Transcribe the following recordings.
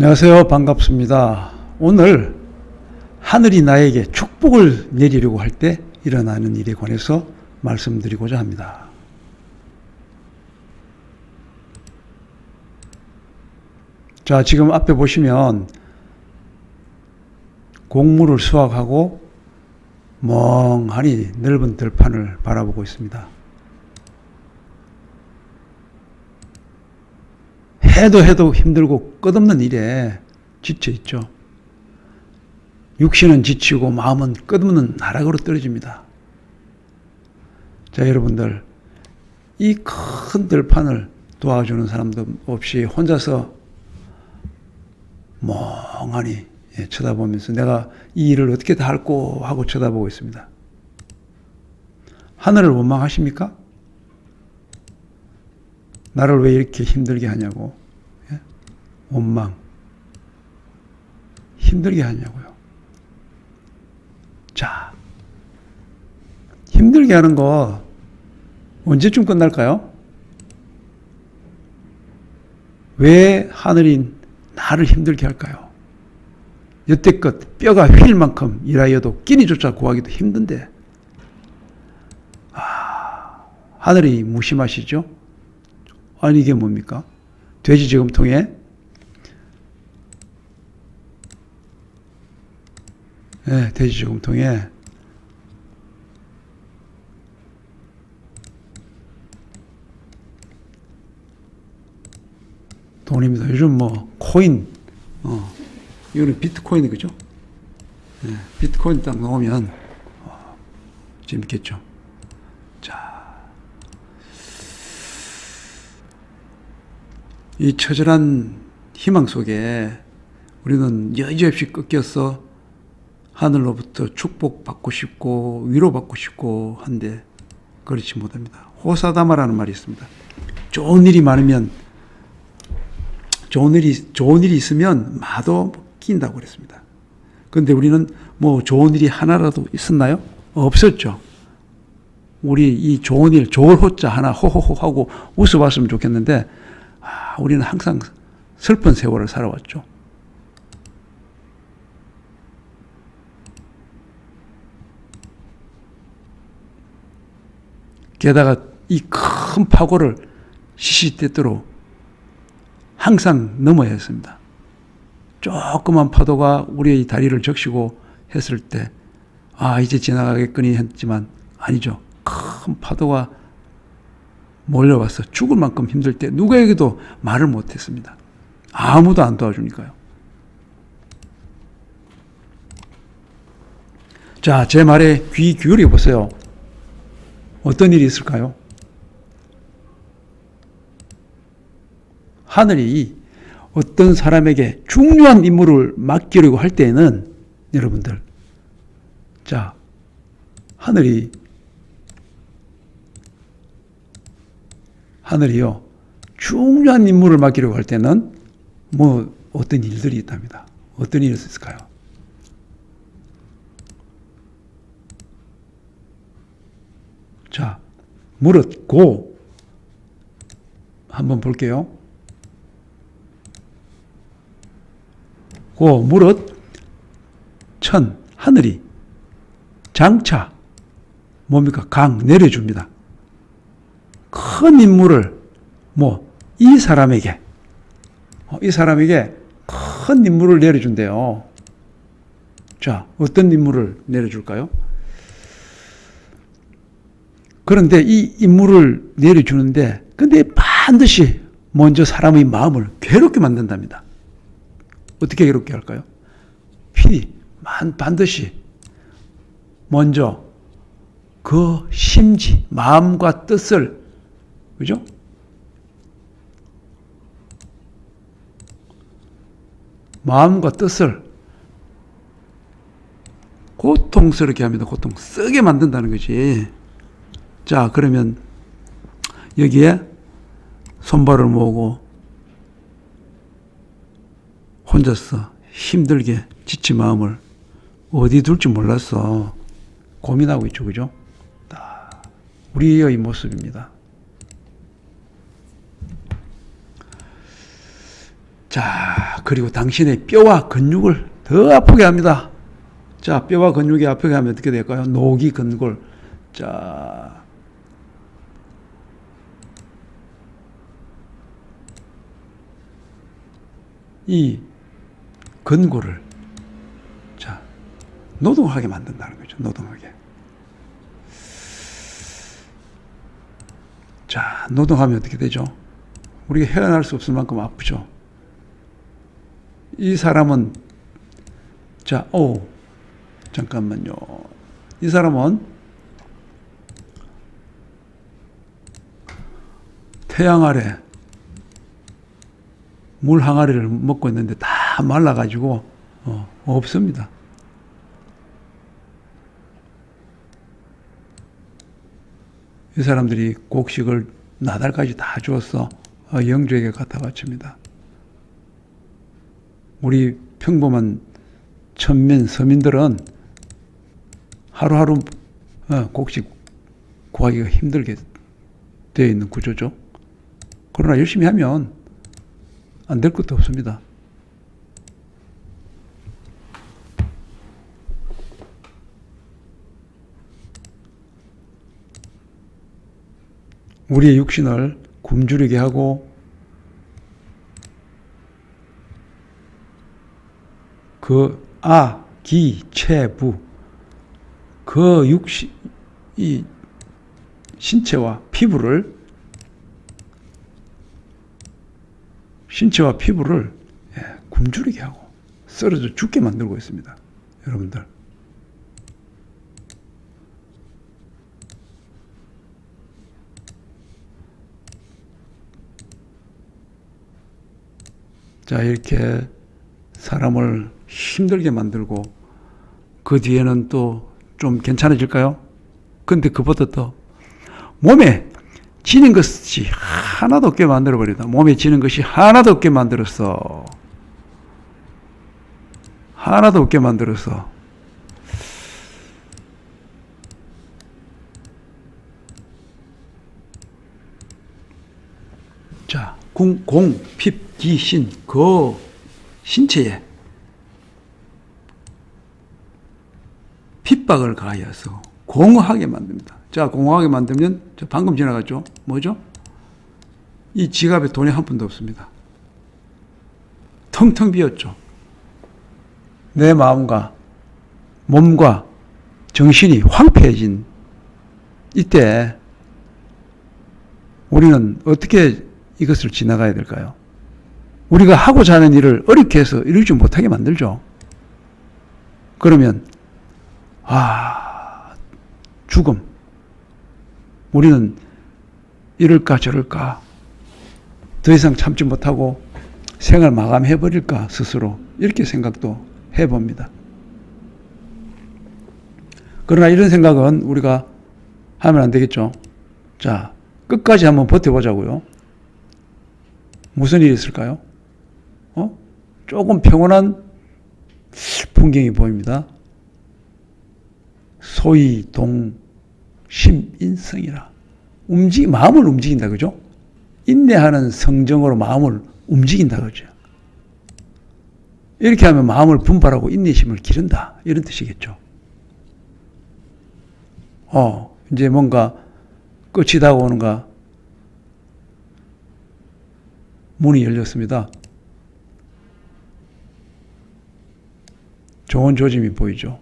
안녕하세요. 반갑습니다. 오늘 하늘이 나에게 축복을 내리려고 할 때 일어나는 일에 관해서 말씀드리고자 합니다. 자, 지금 앞에 보시면 곡물을 수확하고 멍하니 넓은 들판을 바라보고 있습니다. 해도 해도 힘들고 끝없는 일에 지쳐 있죠. 육신은 지치고 마음은 끝없는 나락으로 떨어집니다. 자, 여러분들, 이 큰 들판을 도와주는 사람도 없이 혼자서 멍하니 예, 쳐다보면서 내가 이 일을 어떻게 다 할꼬 하고 쳐다보고 있습니다. 하늘을 원망하십니까? 나를 왜 이렇게 힘들게 하냐고. 예? 원망. 힘들게 하냐고요. 자, 힘들게 하는 거 언제쯤 끝날까요? 왜 하늘이 나를 힘들게 할까요? 여태껏 뼈가 휠 만큼 일하여도 끼니조차 구하기도 힘든데, 아, 하늘이 무심하시죠? 아니, 이게 뭡니까? 돼지 저금통에, 예, 돼지 저금통에, 돈입니다. 요즘 뭐, 코인, 어, 이거는 비트코인이 그죠? 예, 비트코인 딱 넣으면, 어, 재밌겠죠. 자. 이 처절한 희망 속에 우리는 여지없이 꺾여서 하늘로부터 축복받고 싶고 위로받고 싶고 한데 그렇지 못합니다. 호사다마라는 말이 있습니다. 좋은 일이 많으면 좋은 일이 좋은 일이 있으면 마도 낀다고 그랬습니다. 그런데 우리는 뭐 좋은 일이 하나라도 있었나요? 없었죠. 우리 이 좋은 일, 좋을 호자 하나 호호호 하고 웃어봤으면 좋겠는데 아, 우리는 항상 슬픈 세월을 살아왔죠. 게다가 이 큰 파고를 시시때때로 항상 넘어야 했습니다. 조그만 파도가 우리의 다리를 적시고 했을 때, 아, 이제 지나가겠거니 했지만, 아니죠. 큰 파도가 몰려와서 죽을 만큼 힘들 때 누구에게도 말을 못 했습니다. 아무도 안 도와주니까요. 자, 제 말에 귀 기울여 보세요. 어떤 일이 있을까요? 하늘이 어떤 사람에게 중요한 임무를 맡기려고 할 때에는 여러분들, 자, 하늘이 하늘이요 중요한 임무를 맡기려고 할 때는 뭐 어떤 일들이 있답니다. 어떤 일이 있을까요? 자, 무릇 고 한번 볼게요. 고 무릇 천 하늘이 장차 뭡니까 강 내려줍니다. 큰 임무를 뭐이 사람에게 어, 이 사람에게 큰 임무를 내려준대요. 자 어떤 임무를 내려줄까요? 그런데 이 임무를 내려주는데 근데 반드시 먼저 사람의 마음을 괴롭게 만든답니다. 어떻게 괴롭게 할까요? 필히 반드시 먼저 그 심지 마음과 뜻을 그죠? 마음과 뜻을 고통스럽게 합니다. 고통 쓰게 만든다는 거지. 자, 그러면 여기에 손발을 모으고 혼자서 힘들게 지친 마음을 어디 둘지 몰랐어. 고민하고 있죠. 그죠? 우리의 모습입니다. 자, 그리고 당신의 뼈와 근육을 더 아프게 합니다. 자, 뼈와 근육이 아프게 하면 어떻게 될까요? 녹이 근골. 자, 이 근골을 자 노동하게 만든다는 거죠. 노동하게. 자, 노동하면 어떻게 되죠? 우리가 헤어날 수 없을 만큼 아프죠. 이 사람은 자, 오 잠깐만요. 이 사람은 태양 아래 물 항아리를 먹고 있는데 다 말라가지고 어, 없습니다. 이 사람들이 곡식을 나달까지 다 주었어 어, 영주에게 갖다 바칩니다. 우리 평범한 천민 서민들은 하루하루 어, 곡식 구하기가 힘들게 되어 있는 구조죠. 그러나 열심히 하면 안 될 것도 없습니다. 우리의 육신을 굶주리게 하고 그 아, 기, 체, 부, 그 육신, 이 신체와 피부를 신체와 피부를 예, 굶주리게 하고 쓰러져 죽게 만들고 있습니다. 여러분들. 자, 이렇게 사람을 힘들게 만들고 그 뒤에는 또 좀 괜찮아질까요? 근데 그보다 더 몸에 지는 것이 하나도 없게 만들어버리다. 몸에 지는 것이 하나도 없게 만들었어. 하나도 없게 만들었어. 자, 궁, 공, 핍, 기, 신, 그 신체에 핍박을 가하여서 공허하게 만듭니다. 자, 공허하게 만들면 저 방금 지나갔죠? 뭐죠? 이 지갑에 돈이 한 푼도 없습니다. 텅텅 비었죠. 내 마음과 몸과 정신이 황폐해진 이때 우리는 어떻게 이것을 지나가야 될까요? 우리가 하고자 하는 일을 어렵게 해서 이루지 못하게 만들죠. 그러면 아 죽음 우리는 이럴까 저럴까 더 이상 참지 못하고 생을 마감해 버릴까 스스로 이렇게 생각도 해 봅니다. 그러나 이런 생각은 우리가 하면 안 되겠죠. 자, 끝까지 한번 버텨보자고요. 무슨 일이 있을까요? 어? 조금 평온한 풍경이 보입니다. 소위 동심인성이라. 움직, 마음을 움직인다, 그죠? 인내하는 성정으로 마음을 움직인다, 그죠? 이렇게 하면 마음을 분발하고 인내심을 기른다. 이런 뜻이겠죠. 어, 이제 뭔가 끝이 다가오는가 문이 열렸습니다. 좋은 조짐이 보이죠.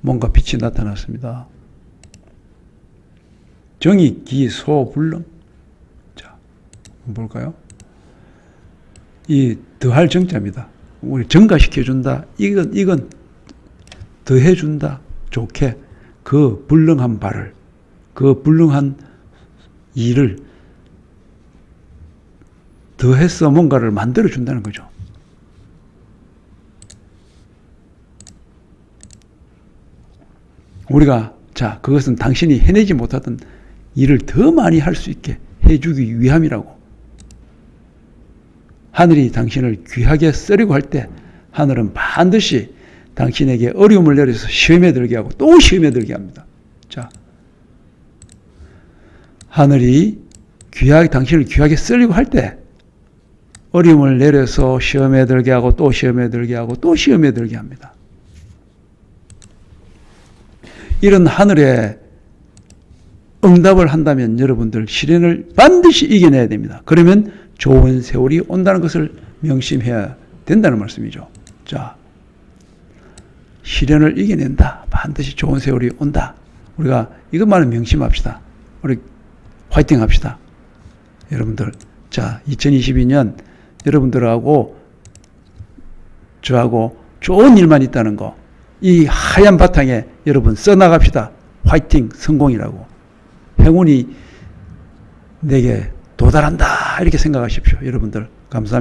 뭔가 빛이 나타났습니다. 정이 기소불능. 자, 볼까요? 이 더할 정자입니다. 우리 증가시켜준다. 이건, 이건 더해준다. 좋게. 그 불능한 발을, 그 불능한 일을 더해서 뭔가를 만들어준다는 거죠. 우리가 자 그것은 당신이 해내지 못하던 일을 더 많이 할 수 있게 해주기 위함이라고. 하늘이 당신을 귀하게 쓰려고 할 때 하늘은 반드시 당신에게 어려움을 내려서 시험에 들게 하고 또 시험에 들게 합니다. 자, 하늘이 귀하게 당신을 귀하게 쓰려고 할 때 어려움을 내려서 시험에 들게 하고 또 시험에 들게 하고 또 시험에 들게 합니다. 이런 하늘에 응답을 한다면 여러분들 시련을 반드시 이겨내야 됩니다. 그러면 좋은 세월이 온다는 것을 명심해야 된다는 말씀이죠. 자, 시련을 이겨낸다. 반드시 좋은 세월이 온다. 우리가 이것만은 명심합시다. 우리 화이팅 합시다. 여러분들. 자, 2022년 여러분들하고 저하고 좋은 일만 있다는 거. 이 하얀 바탕에 여러분 써나갑시다. 화이팅, 성공이라고. 행운이 내게 도달한다. 이렇게 생각하십시오. 여러분들. 감사합니다.